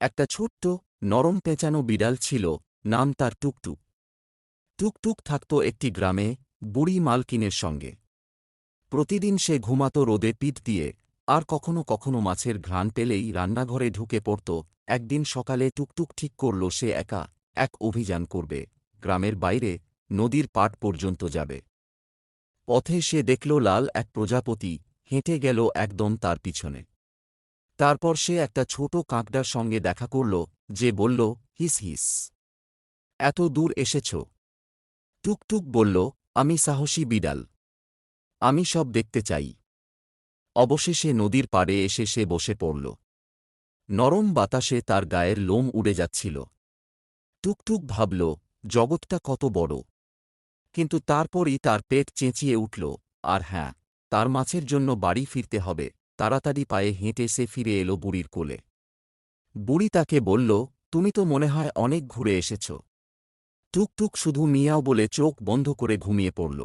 একটা ছোট্ট, নরম পেঁচানো বিড়াল ছিল, নাম তার টুকটুক। টুকটুক থাকত একটি গ্রামে, বুড়ি মালকিনের সঙ্গে। প্রতিদিন সে ঘুমাত রোদে পিঠ দিয়ে, আর কখনো কখনো মাছের ঘ্রাণ পেলেই রান্নাঘরে ঢুকে পড়ত, একদিন সকালে টুকটুক ঠিক করল সে একা, এক অভিযান করবে, গ্রামের বাইরে, নদীর পাট পর্যন্ত যাবে। পথে সে দেখল লাল এক প্রজাপতি, হেঁটে গেল একদম তার পিছনে। তারপর সে একটা ছোট কাঁকড়ার সঙ্গে দেখা করল, যে বলল, হিস হিস। এত দূর এসেছ। টুকটুক বলল, আমি সাহসী বিড়াল। আমি সব দেখতে চাই। অবশেষে নদীর পাড়ে এসে সে বসে পড়ল। নরম বাতাসে তার গায়ের লোম উড়ে যাচ্ছিল। টুকটুক ভাবল, জগৎটা কত বড়। কিন্তু তারপরই তার পেট চেঁচিয়ে উঠল, আর হ্যাঁ তার মাছের জন্য বাড়ি ফিরতে হবে। তাড়াতাড়ি পায়ে হেঁটে সে ফিরে এলো বুড়ির কোলে। বুড়ি তাকে বলল, তুমি তো মনে হয় অনেক ঘুরে এসেছ। টুকটুক শুধু মিয়াও বলে চোখ বন্ধ করে ঘুমিয়ে পড়ল।